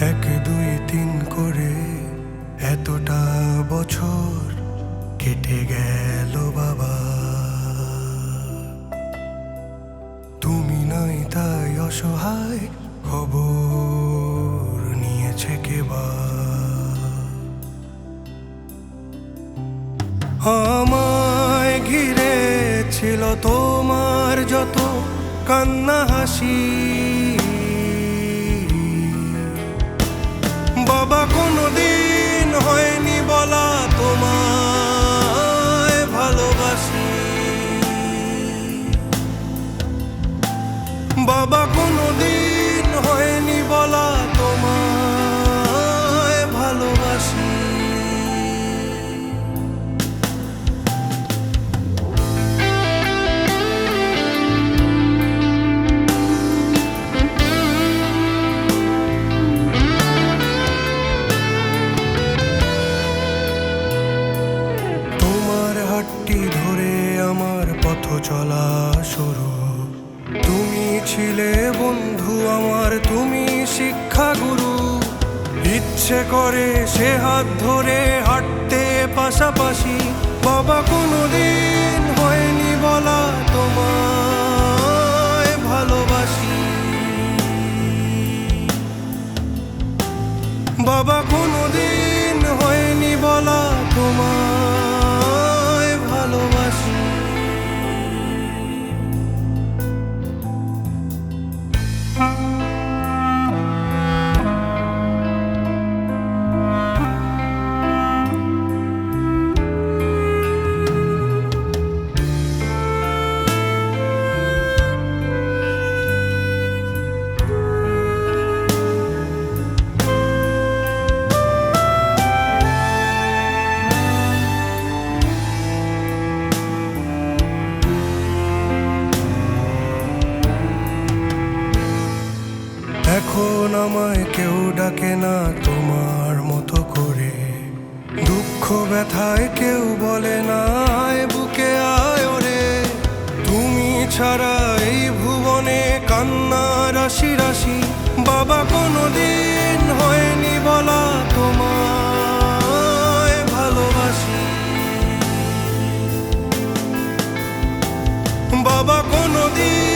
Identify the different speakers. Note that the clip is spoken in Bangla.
Speaker 1: এক, দুই, তিন করে এতটা বছর কেটে গেল বাবা। তুমি নাই তাই অসহায় খবর নিয়েছে কেবা আমায় ঘিরে ছিল তোমার যত কান্না হাসি। বাবা কোনোদিন হয়নি বলা তোমায় ভালোবাসি। তোমার হাতটি ধরে আমার পথ চলা শুরু। তুমি ছিলে বন্ধু আমার, তুমি শিক্ষা গুরু ইচ্ছে করে সে হাত ধরে হাঁটতে পাশাপাশি বাবা কোনোদিন এখন আমায় কেউ ডাকে না তোমার মতো করে। দুঃখ ব্যথায় কেউ বলে না বুকে আয় রে তুমি ছাড়া এই ভুবনে কান্না রাশি রাশি, বাবা কোনো দিন হয়নি বলা তোমায় ভালোবাসি। বাবা কোনো দিন